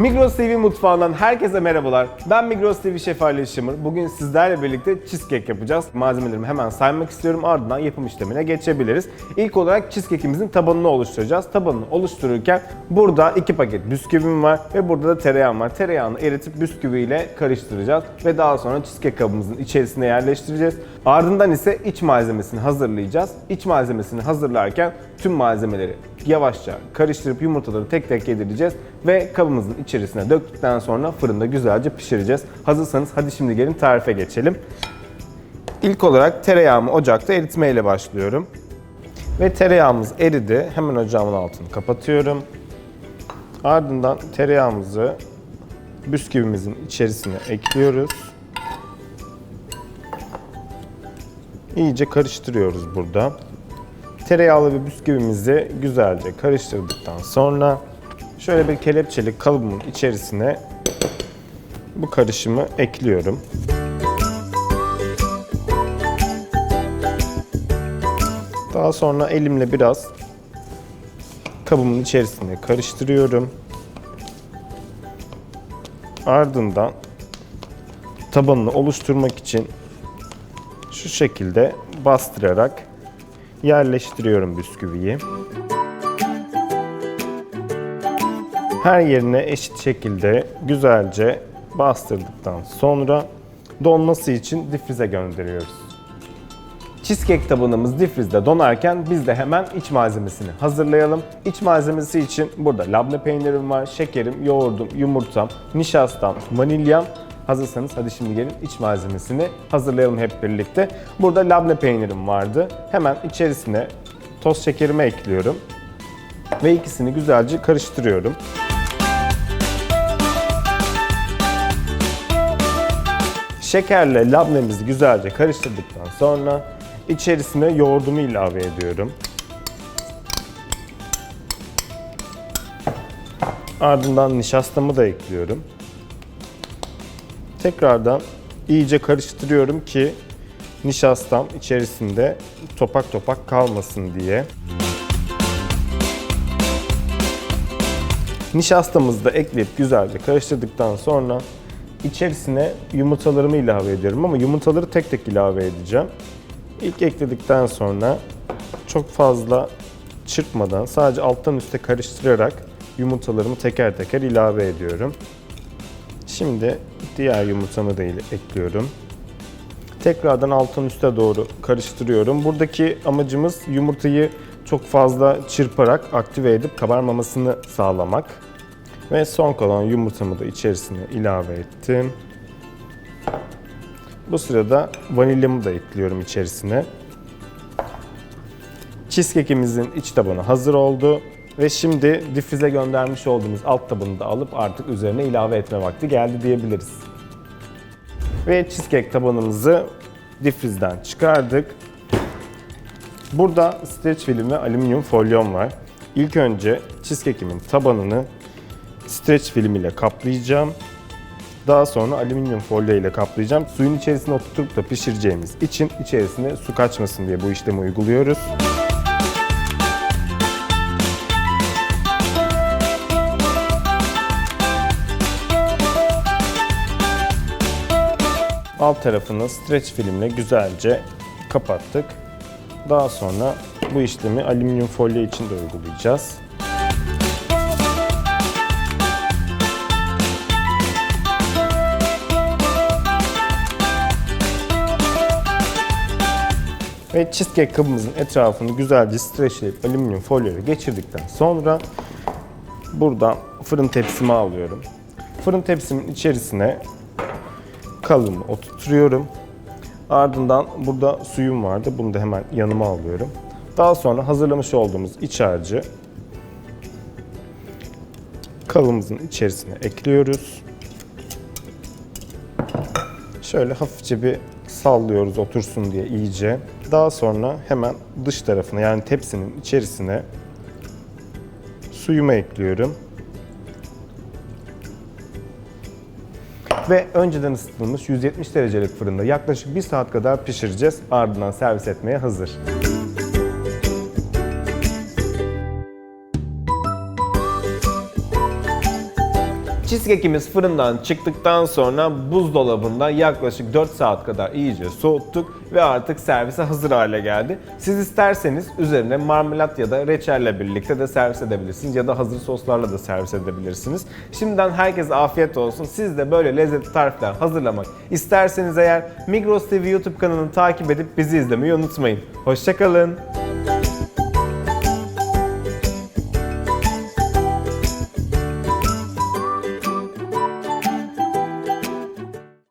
Migros TV mutfağından herkese merhabalar. Ben Migros TV Şef Ali Işımır. Bugün sizlerle birlikte cheesecake yapacağız. Malzemelerimi hemen saymak istiyorum. Ardından yapım işlemine geçebiliriz. İlk olarak cheesecake'imizin tabanını oluşturacağız. Tabanını oluştururken burada iki paket bisküvim var ve burada da tereyağım var. Tereyağını eritip bisküviyle karıştıracağız ve daha sonra cheesecake kabımızın içerisine yerleştireceğiz. Ardından ise iç malzemesini hazırlayacağız. İç malzemesini hazırlarken tüm malzemeleri yavaşça karıştırıp yumurtaları tek tek yedireceğiz ve kabımızın içerisine döktükten sonra fırında güzelce pişireceğiz. Hazırsanız hadi şimdi gelin tarife geçelim. İlk olarak tereyağımı ocakta eritmeyle başlıyorum. Ve tereyağımız eridi. Hemen ocağımın altını kapatıyorum. Ardından tereyağımızı bisküvimizin içerisine ekliyoruz. İyice karıştırıyoruz burada. Tereyağlı ve bisküvimizi güzelce karıştırdıktan sonra şöyle bir kelepçeli kalıbımın içerisine bu karışımı ekliyorum. Daha sonra elimle biraz kabımın içerisine karıştırıyorum. Ardından tabanını oluşturmak için şu şekilde bastırarak yerleştiriyorum bisküviyi. Her yerine eşit şekilde güzelce bastırdıktan sonra donması için difrize gönderiyoruz. Cheesecake tabanımız difrizde donarken biz de hemen iç malzemesini hazırlayalım. İç malzemesi için burada labne peynirim var, şekerim, yoğurdum, yumurtam, nişastam, vanilyam. Hazırsanız hadi şimdi gelin iç malzemesini hazırlayalım hep birlikte. Burada labne peynirim vardı. Hemen içerisine toz şekerimi ekliyorum. Ve ikisini güzelce karıştırıyorum. Şekerle labnemizi güzelce karıştırdıktan sonra içerisine yoğurdumu ilave ediyorum. Ardından nişastamı da ekliyorum. Tekrardan iyice karıştırıyorum ki nişastam içerisinde topak topak kalmasın diye. Nişastamızı da ekleyip güzelce karıştırdıktan sonra içerisine yumurtalarımı ilave ediyorum ama yumurtaları tek tek ilave edeceğim. İlk ekledikten sonra çok fazla çırpmadan sadece alttan üste karıştırarak yumurtalarımı teker teker ilave ediyorum. Şimdi diğer yumurtamı da ekliyorum. Tekrardan alttan üste doğru karıştırıyorum. Buradaki amacımız yumurtayı çok fazla çırparak aktive edip kabarmamasını sağlamak. Ve son kalan yumurtamı da içerisine ilave ettim. Bu sırada vanilyamı da ekliyorum içerisine. Cheesecake'imizin iç tabanı hazır oldu. Ve şimdi difrize göndermiş olduğumuz alt tabanı da alıp artık üzerine ilave etme vakti geldi diyebiliriz. Ve cheesecake tabanımızı difrizden çıkardık. Burada streç film ve alüminyum folyom var. İlk önce cheesecake'imin tabanını streç film ile kaplayacağım. Daha sonra alüminyum folyo ile kaplayacağım. Suyun içerisine oturtup da pişireceğimiz için içerisine su kaçmasın diye bu işlemi uyguluyoruz. Alt tarafını streç filmle güzelce kapattık. Daha sonra bu işlemi alüminyum folyo için de uygulayacağız. Ve cheesecake kabımızın etrafını güzelce streçleyip alüminyum folyo ile geçirdikten sonra buradan fırın tepsimi alıyorum. Fırın tepsimin içerisine kalıbımı oturtuyorum. Ardından burada suyum vardı. Bunu da hemen yanıma alıyorum. Daha sonra hazırlamış olduğumuz iç harcı kalıbımızın içerisine ekliyoruz. Şöyle hafifçe bir sallıyoruz otursun diye iyice. Daha sonra hemen dış tarafına yani tepsinin içerisine suyumu ekliyorum. Ve önceden ısıtılmış 170 derecelik fırında yaklaşık 1 saat kadar pişireceğiz. Ardından servis etmeye hazır. Cheesecake'imiz fırından çıktıktan sonra buzdolabında yaklaşık 4 saat kadar iyice soğuttuk ve artık servise hazır hale geldi. Siz isterseniz üzerine marmelat ya da reçelle birlikte de servis edebilirsiniz ya da hazır soslarla da servis edebilirsiniz. Şimdiden herkese afiyet olsun. Siz de böyle lezzetli tarifler hazırlamak isterseniz eğer Migros TV YouTube kanalını takip edip bizi izlemeyi unutmayın. Hoşçakalın.